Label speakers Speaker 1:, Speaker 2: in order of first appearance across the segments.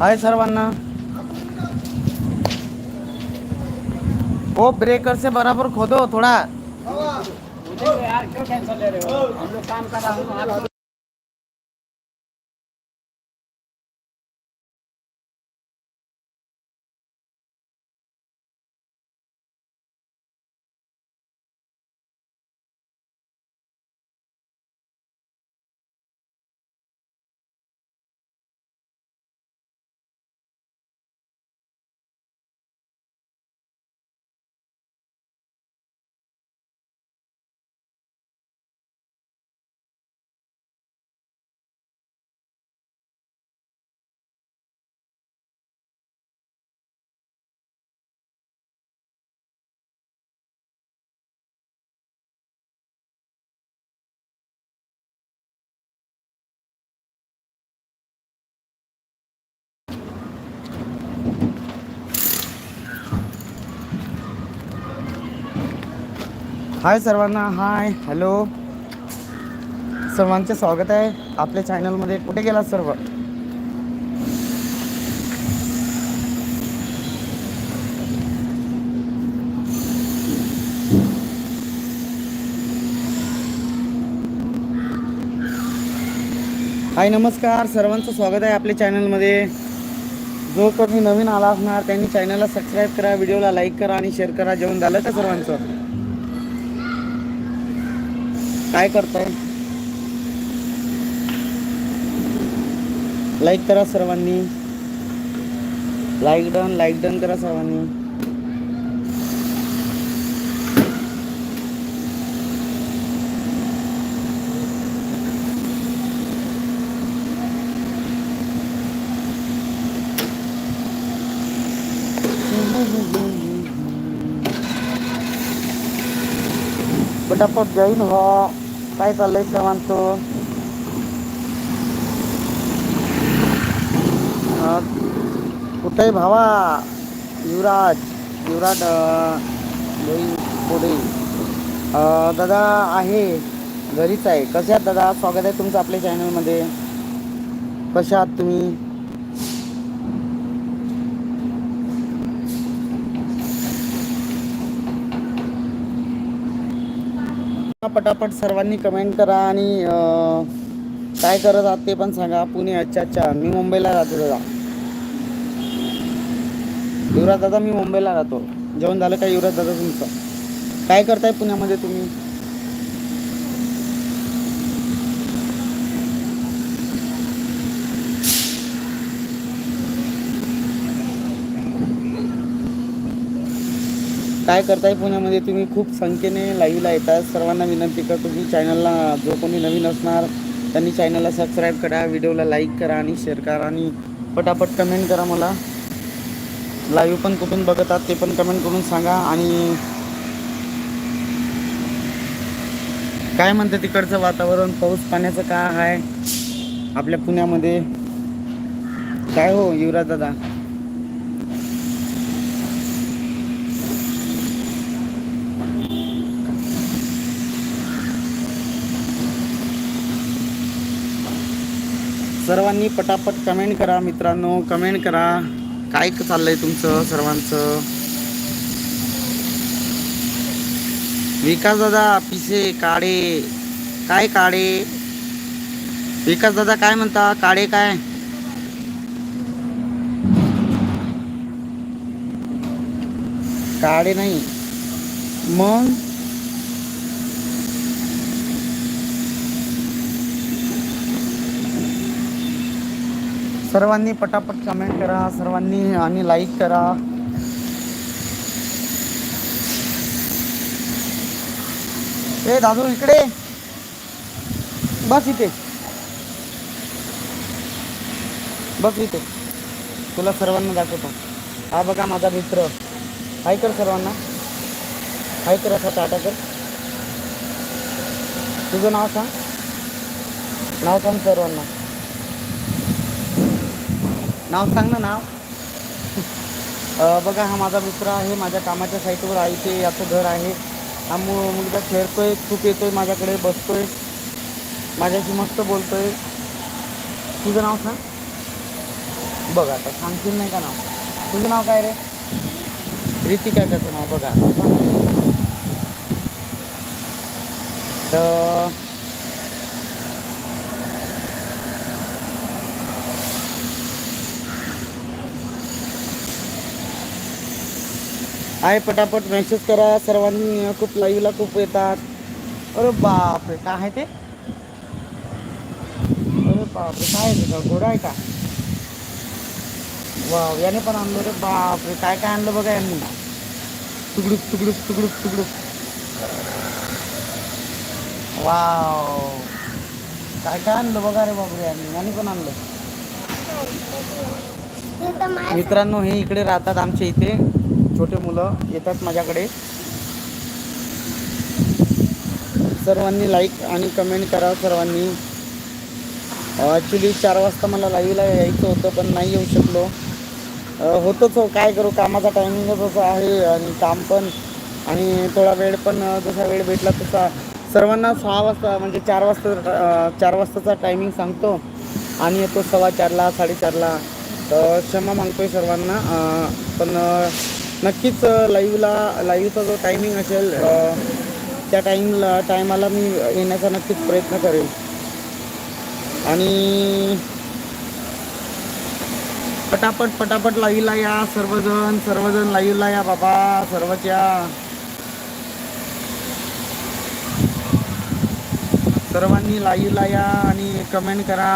Speaker 1: हाय सर्वांना. वो ब्रेकर से बराबर खोदो थोड़ा.
Speaker 2: काम हो, कर हो.
Speaker 1: हाय सर्वांना हाय हॅलो. सर्वांचे स्वागत आहे आपल्या चॅनलमध्ये. कुठे गेलात सर्व? हाय नमस्कार. सर्वांचं स्वागत आहे आपल्या चॅनलमध्ये. जो कोणी नवीन आला असणार त्यांनी चॅनलला सबस्क्राईब करा व्हिडिओला लाईक करा आणि शेअर करा. जेवण झालं का सर्वांचं? काय करताय? लाईक करा सर्वांनी. लाईक डन लाईक डन करा सर्वांनी. पटापट जाईन. हा. काय चाललंय सर्वांचं अं, कुठे आहे भावा युवराज युवराज लई पुढे दादा आहे घरीच आहे. कसे आहात दादा? स्वागत आहे तुमचं आपल्या चॅनलमध्ये कशा आहात तुम्ही? पटापट सर्वांनी कमेंट करा आणि काय करत आहात ते पण सांगा. पुणे अच्छा अच्छा मी मुंबईला राहतो दादा. युवराज दादा मी मुंबईला राहतो. जेवण झालं का? युवराज दादा तुमचं. काय करताय पुण्यामध्ये तुम्ही? काय करताय पुण्यामध्ये? तुम्ही खूप संख्येने लाईव्हला येतात. सर्वांना विनंती करतो की चॅनलला जो कोणी नवीन असणार त्यांनी चॅनलला सबस्क्राईब करा व्हिडिओला लाईक करा आणि शेअर करा आणि पटापट कमेंट करा मला. लाईव्ह पण कुठून बघत आहात ते पण कमेंट करून सांगा आणि काय म्हणतं तिकडचं वातावरण? पाऊस पाण्याचं का आहे आपल्या पुण्यामध्ये. काय हो युवराज दादा? सर्वांनी पटापट कमेंट करा मित्रांनो. कमेंट करा. काय चाललंय तुमचं सर्वांचं? विकास दादा पिसे काळे काय काळे विकास दादा काय म्हणता? काळे काय? काळे नाही. मग? सर्वांनी पटापट कमेंट करा सर्वांनी आणि लाईक करा. ए दादू इकडे. बस इथे. बस इथे. तुला सर्वांना दाखवतो. हा बघा माझा मित्र. हाय कर सर्वांना. हाय कर असा टाटा कर. तुझं नाव सांग. नाव सांग सर्वांना. नाव सांग ना नाव. बघा हा माझा मित्र आहे माझ्या कामाच्या साईटवर आहे ते याचं घर आहे. हा मु मुलगा आहे खूप येतो आहे माझ्याकडे बसतो आहे माझ्याशी मस्त बोलतो आहे तुझं नाव सांग. बघ आता सांगशील नाही का नाव? तुझं नाव काय रे? रितिका त्याचं नाव बघा. तर आहे पटापट मेसेज करा. सर्वांनी खूप लाईव्हला खूप येतात. अरे बापरे काय आहे ते? अरे बापरे काय आहे ते? का घोडा आहे का? वाव याने पण आणलं रे बापरे. काय काय आणलं बघा यांनी. तुकडूक तुकडूक तुकडूक तुकडूक. वाव. काय काय आणलं बघा रे बापरे यांनी. यांनी पण आणलं. मित्रांनो हे इकडे राहतात आमच्या इथे. छोटे मुलं येतात माझ्याकडे. सर्वांनी लाईक आणि कमेंट करा सर्वांनी. ॲक्च्युली चार वाजता मला लाईव्हला यायचं होतं पण नाही येऊ शकलो. होतोच होतंच हो काय करू कामाचा टायमिंगच असं आहे आणि काम पण. आणि थोडा वेळ पण जसा वेळ भेटला तसा. सर्वांना सहा वाजता म्हणजे चार वाजता चार वाजताचा टायमिंग सांगतो. आणि येतो सव्वा चारला साडेचारला. तर क्षमा मागतोय सर्वांना. पण नक्कीच लाईव्हला लाईव्हचा जो टायमिंग असेल त्या टाईमला टायमाला मी येण्याचा नक्कीच प्रयत्न करेल. आणि पटापट पटापट लाईव्हला या सर्वजण सर्वजण लाईव्हला या बाबा सर्वच्या सर्वांनी लाईव्हला या आणि कमेंट करा.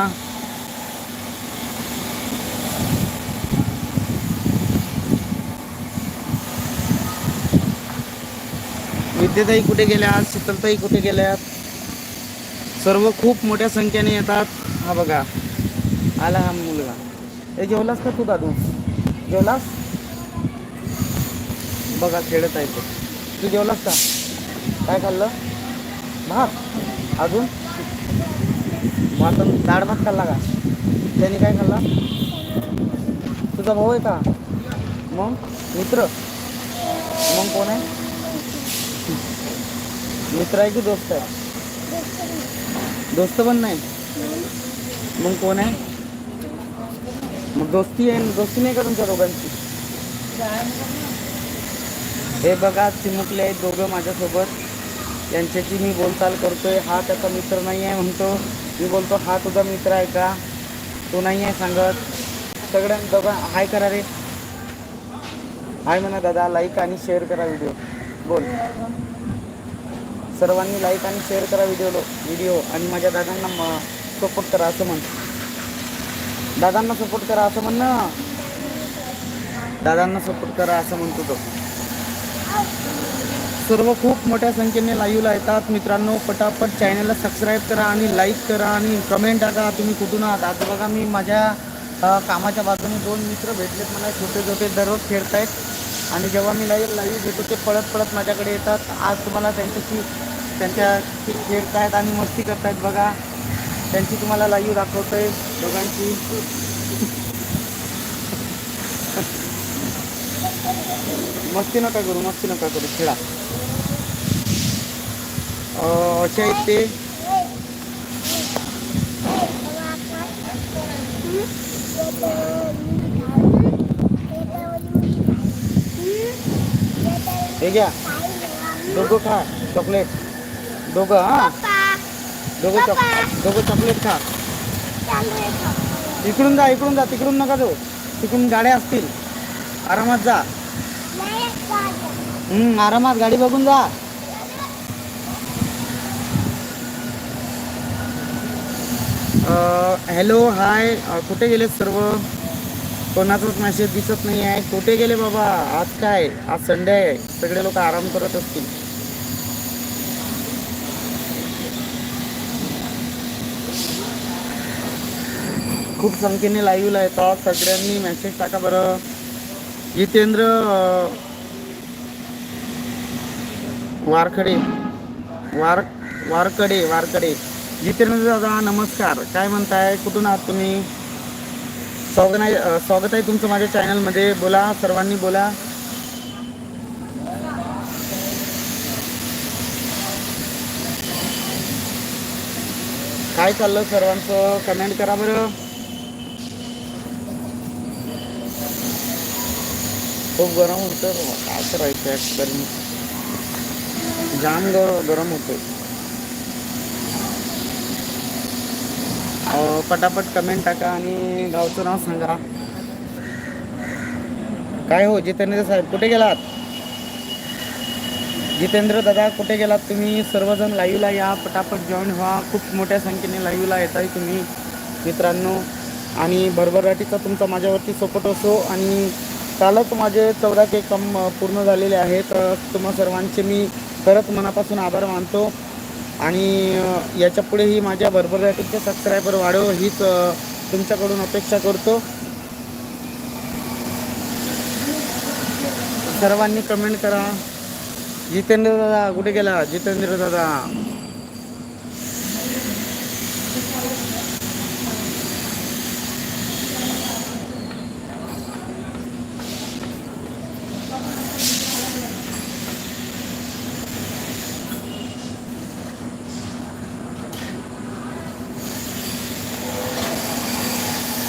Speaker 1: विद्याताई कुठे गेल्यात शीतलताई कुठे गेल्यात? सर्व खूप मोठ्या संख्येने येतात. हा बघा आला हा मुलगा. हे जेवलास का तू दादू? जेवलास? बघा खेळत आहे तू. जेवलास का? काय खाल्लं? भात. अजून? भात दाड डाळ भात खाल्ला का? त्याने काय खाल्ला? तुझा भाऊ आहे का? मग? मित्र? मग कोण आहे? मित्र आहे की दोस्त आहे? दोस्त पण नाही? मग कोण आहे? मग दोस्ती आहे दोस्ती नाही का तुमच्या दोघांची? हे बघा चिमुकले आहेत दोघं माझ्यासोबत. यांच्याशी मी बोलचाल करतोय. हा त्याचा मित्र नाही आहे म्हणतो. मी बोलतो हा तुझा मित्र आहे का? तो नाही आहे सांगत. सगळ्या दोघं हाय करा रे. हाय म्हणा दादा लाईक आणि शेअर करा व्हिडिओ बोल. सर्वांनी लाईक आणि शेअर करा व्हिडिओ व्हिडिओ आणि माझ्या दादांना सपोर्ट करा असं म्हण. दादांना सपोर्ट करा असं म्हण ना. दादांना सपोर्ट करा असं म्हणतो तो. सर्व खूप मोठ्या संख्येने लाईव्हला येतात. मित्रांनो पटापट चॅनलला सबस्क्राईब करा आणि लाईक करा आणि कमेंट टाका. तुम्ही कुठून आहात? आता बघा मी माझ्या कामाच्या बाजूने दोन मित्र भेटलेत. मला छोटे छोटे दररोज खेळतायत. आणि जेव्हा मी लाईव्ह लाईव्ह घेतो ते पळत पळत माझ्याकडे येतात. आज तुम्हाला त्यांच्याशी त्यांच्या खेळतायत आणि मस्ती करतायत बघा. त्यांची तुम्हाला लाईव्ह दाखवतोय दोघांची. मस्ती नका करू मस्ती नका करू खेळा. असे आहेत ते. हे घ्या. दोघं खा चॉकलेट दोघं हां? दोघं चॉक दोघं चॉकलेट खा. इकडून जा इकडून जा. तिकडून नका जाऊ. तिकडून गाड्या असतील. आरामात जा. हम्म, आरामात गाडी बघून जा. हॅलो हाय कुठे गेले सर्व? कोणाचाच मॅसेज दिसत नाही आहे कुठे गेले बाबा? आज काय? आज संडे आहे. सगळे लोक आराम करत असतील. खूप संख्येने लाईव्हला येतात. सगळ्यांनी मेसेज टाका बरं. जितेंद्र वारखडे. वार वारकडे वारकडे. जितेंद्र दादा नमस्कार. काय म्हणताय? कुठून आहात तुम्ही? स्वागत आहे स्वागत आहे तुमचं माझ्या चॅनलमध्ये. बोला सर्वांनी बोला. काय चाललं सर्वांचं? कमेंट करा बरं. खूप गरम होतं काय करायचं जाम गरम होतं पटापट कमेंट टाका आणि गावचं नाव सांगा. काय हो जितेंद्र साहेब कुठे गेलात? जितेंद्र दादा कुठे गेलात तुम्ही? सर्वजण लाईव्हला या पटापट जॉईन व्हा. खूप मोठ्या संख्येने लाईव्हला येत आहे तुम्ही मित्रांनो. आणि भरभराटीचा तुमचा माझ्यावरती सपोर्ट असो आणि कालच माझे चौदा के कम पूर्ण झालेले आहेत. तर तुम्हा सर्वांचे मी खरंच मनापासून आभार मानतो. आणि अ, याच्या पुढेही माझ्या भरभराटीचे सबस्क्रायबर वाढव हीच तुमच्याकडून अपेक्षा करतो. सर्वांनी कमेंट करा. जितेंद्र दादा कुठे गेला? जितेंद्र दादा.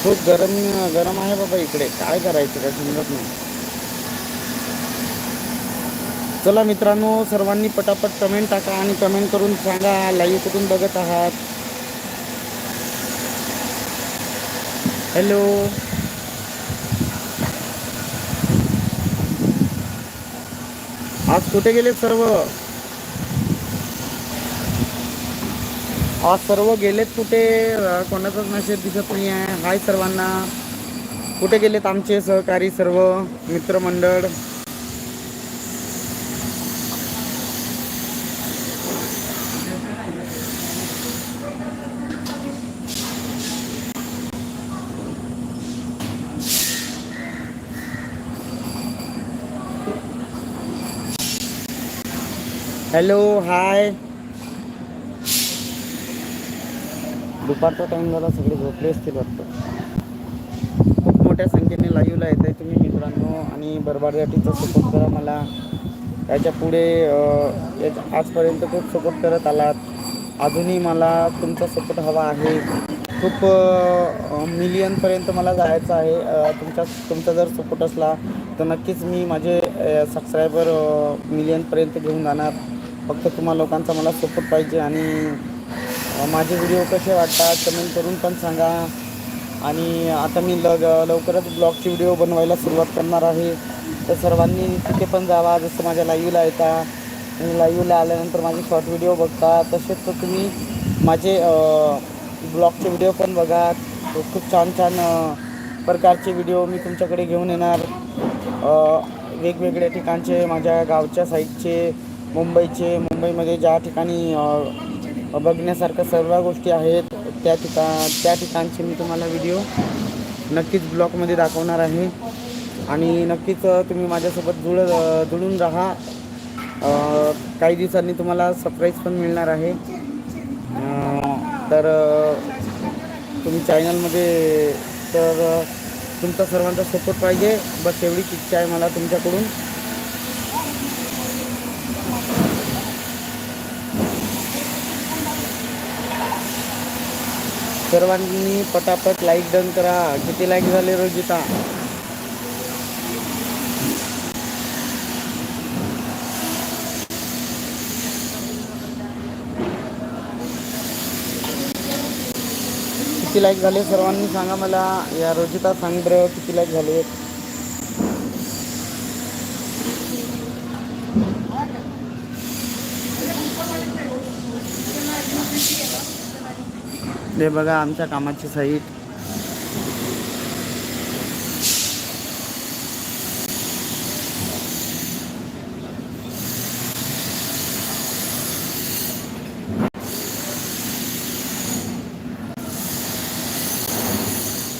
Speaker 1: खूप गरम गरम आहे बाबा इकडे. काय करायचं? काय समजत नाही. चला मित्रांनो सर्वांनी पटापट कमेंट टाका आणि कमेंट करून सांगा. लाईव्ह कुठून बघत आहात? हॅलो आज कुठे गेले सर्व? आज सर्व गेलेत कुठे? कोणाचाच मेसेज दिसत नाही आहे हाय सर्वांना. कुठे गेलेत आमचे सहकारी सर्व? मित्रमंडळ? Hello hi. दुपारचा टाइम झाला सगळे झोपले असतील वाटतं. खूप मोठ्या संख्येने लाईव्हला येत आहे तुम्ही मित्रांनो आणि बरबाडसाठीचा सपोर्ट करा मला. याच्यापुढे आजपर्यंत खूप सपोर्ट करत आलात. अजूनही मला तुमचा सपोर्ट हवा आहे. खूप मिलियनपर्यंत मला जायचं आहे. तुमच्या तुमचा जर सपोर्ट असला तर नक्कीच मी माझे सबस्क्रायबर मिलियनपर्यंत घेऊन जाणार. फक्त तुम्हा लोकांचा मला सपोर्ट पाहिजे आणि माझे व्हिडिओ कसे वाटतात कमेंट करून पण सांगा. आणि आता मी लग लवकरच ब्लॉगचे व्हिडिओ बनवायला सुरुवात करणार आहे. तर सर्वांनी तिथे पण जावा जसं माझ्या लाईव्हला येता. आणि लाईव्हला आल्यानंतर माझे शॉर्ट व्हिडिओ बघता. तसेच तर तुम्ही माझे ब्लॉगचे व्हिडिओ पण बघा. खूप छान छान प्रकारचे व्हिडिओ मी तुमच्याकडे घेऊन येणार. वेगवेगळ्या ठिकाणचे माझ्या गावच्या साईडचे मुंबईचे. मुंबईमध्ये ज्या ठिकाणी बघण्यासारख्या सर्व गोष्टी आहेत. त्या ठिका त्या ठिकाणचे मी तुम्हाला व्हिडिओ नक्कीच ब्लॉगमध्ये दाखवणार आहे. आणि नक्कीच तुम्ही माझ्यासोबत जुळ जुळून राहा. काही दिवसांनी तुम्हाला सरप्राईज पण मिळणार आहे. तर तुम्ही चॅनलमध्ये तर तुमचा सर्वांचा सपोर्ट पाहिजे. बस एवढीच इच्छा आहे मला तुमच्याकडून. सर्वांनी पटापट लाईक डन करा. किती लाईक झाले रोजिता किती लाईक झाले सर्वांनी सांगा मला. या रोजिता सांग बरं किती लाईक झाले हे बघा आमच्या कामाची साईट.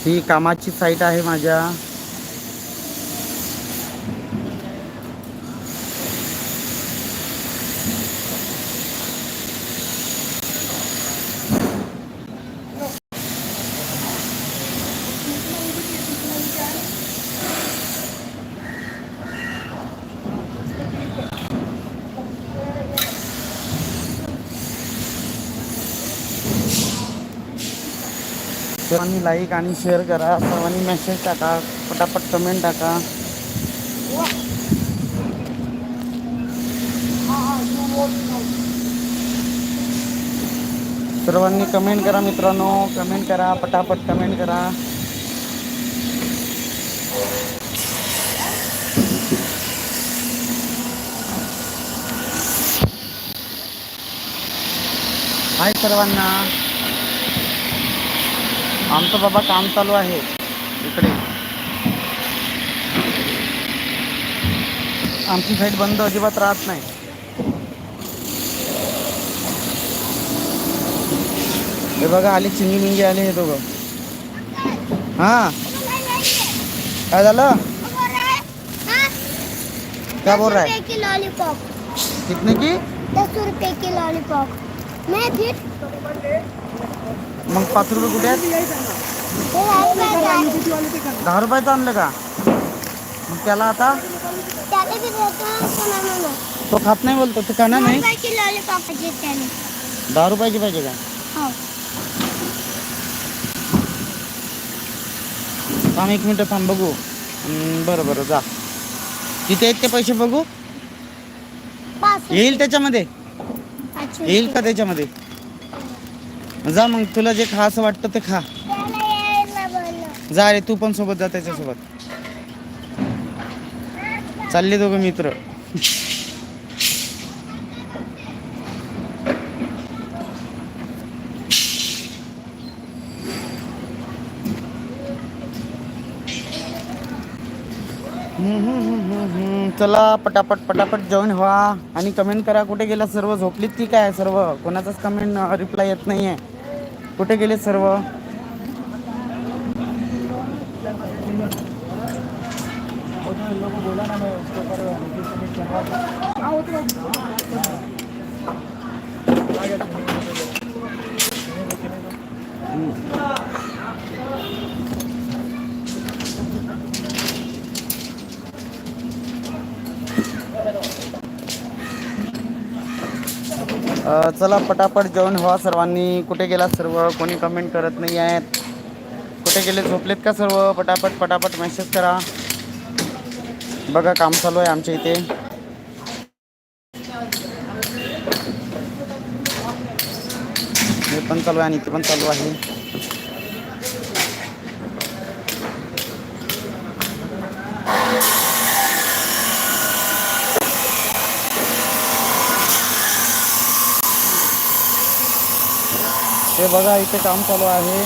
Speaker 1: ही कामाची साईट आहे माझ्या. सर्वांनी लाईक आणि शेअर करा. सर्वांनी मेसेज टाका. पटापट कमेंट टाका. सर्वांनी कमेंट करा मित्रांनो. कमेंट करा. पटापट कमेंट करा. हाय सर्वांना. आमचं बाबा काम चालू आहे. इकडे. आमची साईड बंद अजिबात राहत नाही. हे बघा आले चिंगी मिंगी आले हे दोघं. हा? काय झालं? क्या बोल रहा है?
Speaker 3: की
Speaker 1: कितने की?
Speaker 3: दस रुपए की लॉलीपॉप मैं फिर
Speaker 1: मग पाच रुपये कुठे आहेत? दहा रुपयाचं आणलं का? मग त्याला आता? तो खात नाही बोलतो तो खाणार नाही? दहा रुपयाची पाहिजे का? थांब एक मिनटं थांब बघू. बरं बरं जा. किती आहेत ते पैसे बघू. येईल त्याच्यामध्ये? येईल का त्याच्यामध्ये? जा मग तुला जे खा असं वाटतं ते खा. जा रे तू पण सोबत जा त्याच्यासोबत. चालले दोघं मित्र. चला पटापट पटापट जॉईन व्हा. आणि कमेंट करा कुठे गेला सर्व झोपलीत की काय? सर्व? कोणाचाच कमेंट रिप्लाय येत नाहीये. कुठे गेले सर्व? अ, चला पटापट जेवण व्हा सर्वांनी. कुठे गेला सर्व? कोणी कमेंट करत नाही आहेत. कुठे गेले? झोपलेत का सर्व? पटापट पटापट मेसेज करा. बघा काम चालू आहे आमच्या इथे. हे पण चालू आहे आणि इथे पण चालू आहे. हे बघा इथे काम चालू आहे.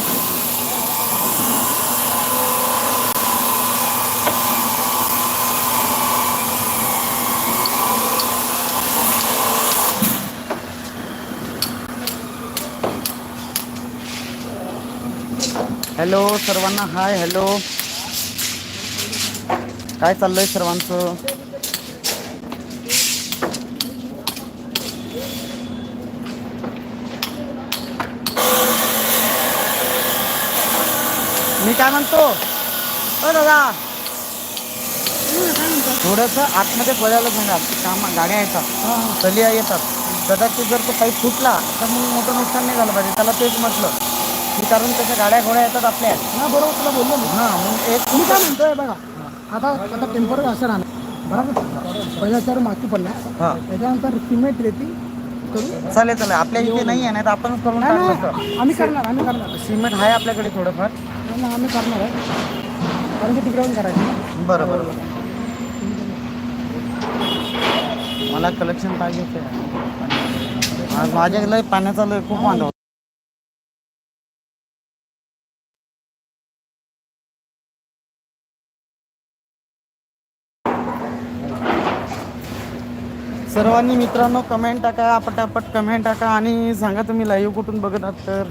Speaker 1: हॅलो सर्वांना हाय हॅलो. चाललंय सर्वांचं? मी काय म्हणतो? दादा. थोडस आतमध्ये पडायला सांगा काम गाड्या येतात. चलिया येतात. कदाचित जर तो पाईप फुटला तर मग मोठं नुकसान नाही झालं पाहिजे. त्याला तेच म्हटलं. की कारण त्याच्या गाड्या घोड्या येतात आपल्या.
Speaker 4: हा बरोबर तुला बोललो मी.
Speaker 1: हां मग एक
Speaker 4: मी काय म्हणतोय बघा आता आता टेंपररी असं राहणार. बरोबर? पहिला तर माती पडला.
Speaker 1: हां.
Speaker 4: त्याच्यानंतर सिमेंट रेती
Speaker 1: चालेल चालेल. आपल्या इथे नाही आहे नाही तर आपण करून.
Speaker 4: आम्ही करणार आम्ही करणार.
Speaker 1: सिमेंट आहे आपल्याकडे थोडंफार.
Speaker 4: नाही, आम्ही करणार आहे. कारण की तिकडे करायचं
Speaker 1: बरं बरं बरं. मला कलेक्शन पाहिजे होते. आज माझ्याकडे पाण्याचा लय खूप वांदा सर्वांनी मित्रांनो कमेंट टाका पटापट कमेंट टाका आणि सांगा तुम्ही लाईव्ह कुठून बघत आहात तर.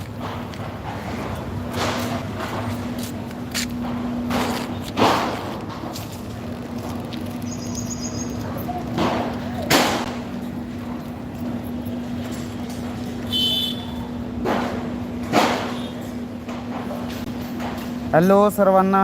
Speaker 1: हॅलो सर्वांना.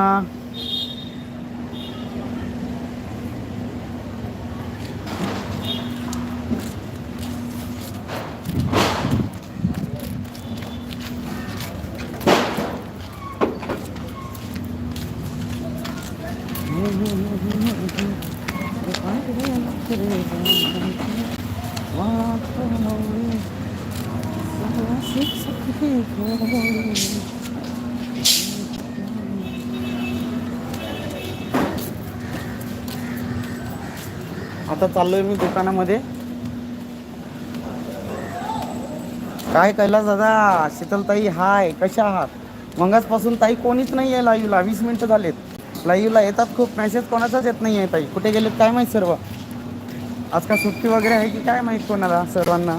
Speaker 1: चाललोय मी दुकानामध्ये. काय कैलास दादा शीतलताई हाय कशा आहात? मगाचपासून ताई कोणीच नाही आहे लाईव्हला वीस मिनिटं झालेत. लाईव्हला येतात खूप मेसेज कोणाचाच येत नाही आहे ताई. कुठे गेलेत काय माहीत सर्व? आज का सुट्टी वगैरे आहे की काय माहीत कोणाला सर्वांना?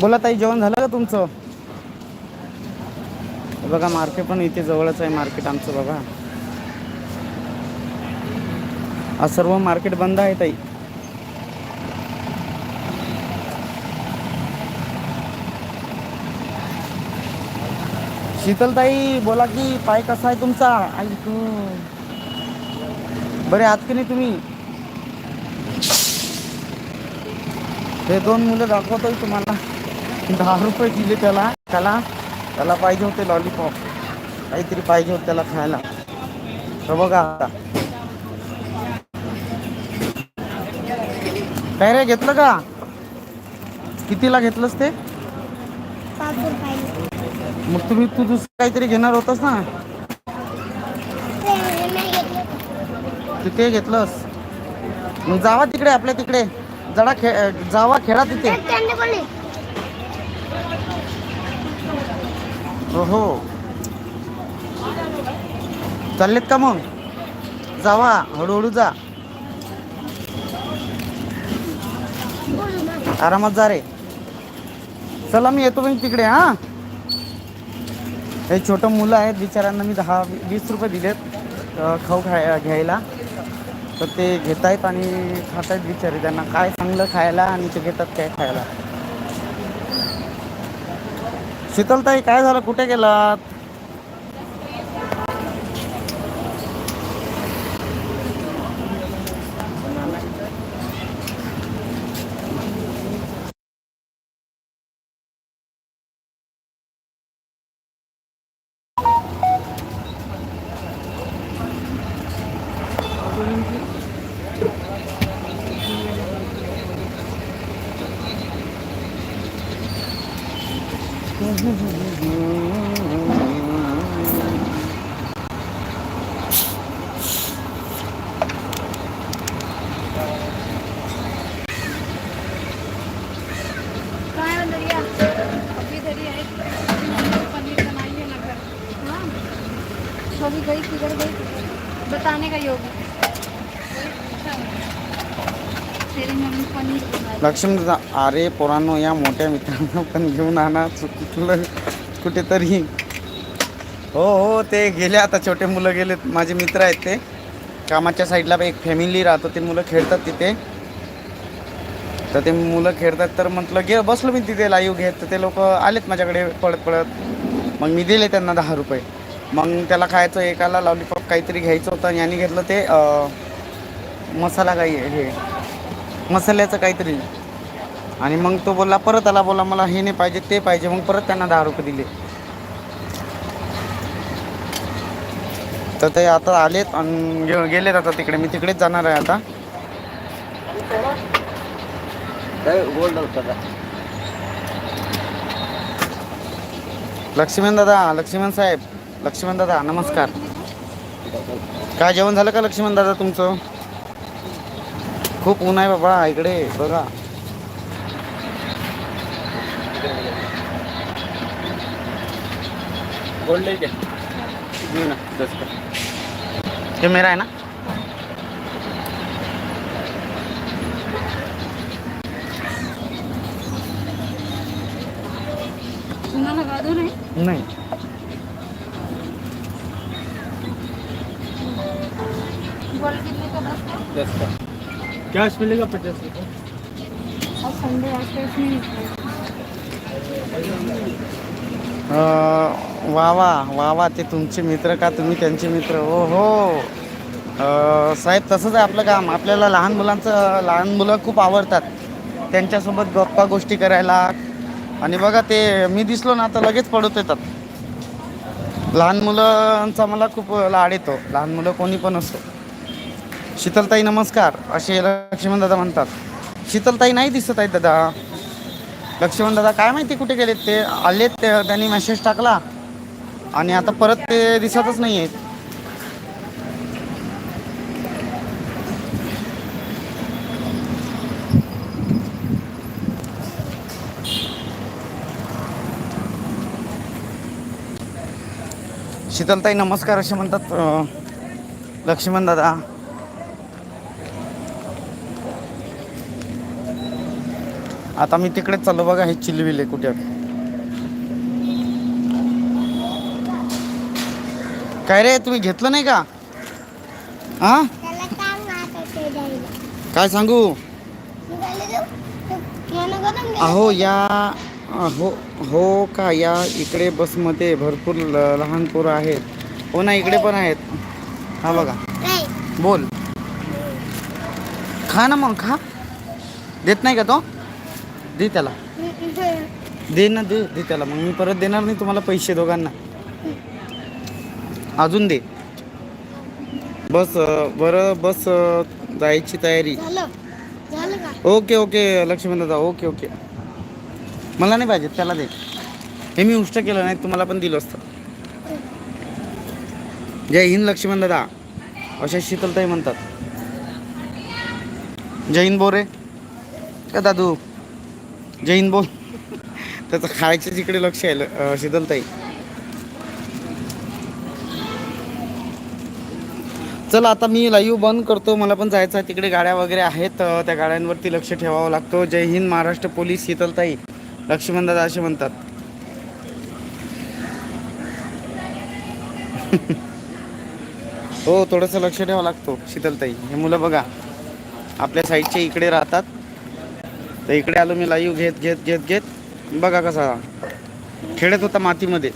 Speaker 1: बोला ताई जेवण झालं का तुमचं? बघा मार्केट पण इथे जवळच आहे मार्केट आमचं बघा. आज सर्व मार्केट बंद आहे ताई. शीतलताई बोला की पाय कसा आहे तुमचा? ऐक बरे आहात की नाही तुम्ही? हे दोन मुलं दाखवतोय तुम्हाला. दहा रुपये दिले त्याला. त्याला त्याला पाहिजे होते लॉलीपॉप काहीतरी पाहिजे होते त्याला खायला. तर बघा आता. काय रे घेतलं का? कितीला घेतलंस ते? मग तुम्ही तू दुसरं काहीतरी घेणार होतस ना?
Speaker 3: तू
Speaker 1: ते घेतलंस. मग जावा तिकडे आपल्या तिकडे. जरा खे जावा खेळा तिथे
Speaker 3: ते त्यांनी बोलले
Speaker 1: हो हो चाललेत का मग? जावा हळूहळू जा. आरामात जा रे. चला मी येतो मी तिकडे हा? हे छोटं मुलं आहेत बिचाऱ्यांना मी दहा वीस रुपये दिलेत खाऊ खाय घ्यायला. तर ते घेत आहेत आणि खात आहेत बिचारे त्यांना काय चांगलं खायला आणि ते घेतात काय खायला. शीतलताई काय झालं? कुठे गेलात?
Speaker 5: अभी गई किधर गई बताने का योग
Speaker 1: लक्ष्मी दादा अरे पोरांनो या मोठ्या मित्रांना पण घेऊन आणा चुकलं कुठेतरी. हो हो ते गेले आता छोटे मुलं गेले माझे मित्र आहेत ते. कामाच्या साईडला एक फॅमिली राहतो ते मुलं खेळतात तिथे. तर ते मुलं खेळतात तर म्हटलं गे बसलो मी तिथे लाईव्ह घेत. तर ते लोक आलेत माझ्याकडे पळत पळत मग मी दिले त्यांना दहा रुपये. मग त्याला खायचं एकाला लॉलीपॉप काहीतरी घ्यायचं होतं आणि यांनी घेतलं ते मसाला काही हे मसाल्याचं काहीतरी. आणि मग तो बोलला परत आला बोला मला हे नाही पाहिजे ते पाहिजे. मग परत त्यांना दहा रुपये दिले. तर ते आता आलेत आणि गेलेत आता तिकडे. मी तिकडेच जाणार आहे आता. लक्ष्मण दादा लक्ष्मण साहेब. लक्ष्मण दादा नमस्कार. काय जेवण झालं का लक्ष्मण दादा तुमचं? खूप ऊन आहे बाबा इकडे बघा. का? हे मेरा आहे ना?
Speaker 5: चूना लगा दो नहीं. दस का?
Speaker 2: कैश मिलेगा पचास रुपये?
Speaker 1: वा वा वा वा ते तुमचे मित्र का तुम्ही त्यांचे मित्र. हो हो अं, साहेब तसंच आहे आपलं काम. आपल्याला लहान मुलांचं लहान मुलं खूप आवडतात. त्यांच्यासोबत गप्पा गोष्टी करायला. आणि बघा ते मी दिसलो ना तर लगेच पडत येतात. लहान मुलांचा मला खूप लाड येतो. लहान मुलं कोणी पण असो. शीतलताई नमस्कार. असे लक्ष्मण दादा म्हणतात. शीतलताई नाही दिसत आहेत दादा. लक्ष्मण दादा काय माहिती कुठे गेलेत ते? आलेत ते त्यांनी मेसेज टाकला. आणि आता परत ते दिसतच नाही आहेत शीतलताई नमस्कार असे म्हणतात लक्ष्मण दादा. आता मी तिकडेच चाललो बघा हे चिलविले कुठे काय रे तुम्ही घेतलं नाही का? हा. काय सांगू. अहो या हो हो का या इकडे बसमध्ये भरपूर लहान पोरं आहेत. हो ना इकडे पण आहेत. हा बघा. बोल. खा ना मग खा. देत नाही का तो? दे त्याला. दे ना दे दे त्याला. मग मी परत देणार नाही तुम्हाला पैसे दोघांना. अजून दे. बस बरं बस जायची तयारी. ओके ओके लक्ष्मण दादा ओके ओके. मला नाही पाहिजे त्याला दे. हे मी उष्ट केलं नाही तुम्हाला पण दिलं असतं. जय हिंद लक्ष्मण दादा अशा शीतलताई म्हणतात. जय हिंद बोल रे का दादू. जय हिंद बोल. त्याचं खायच्या तिकडे लक्ष आहे ल- शीतलताई चला आता मी लाईव्ह बंद करतो. मला पण जायचं आहे. तिकडे गाड्या वगैरे आहेत. त्या गाड्यांवरती लक्ष ठेवावं लागतो. जय हिंद महाराष्ट्र पोलीस शीतलताई लक्ष्मणदादा असे म्हणतात. हो थोडंसं लक्ष ठेवावं लागतो शीतलताई हे मुलं बघा आपल्या साईडचे इकडे राहतात. तर इकडे आलो मी लाईव्ह घेत घेत घेत घेत. बघा कसा खेळत होता मातीमध्ये.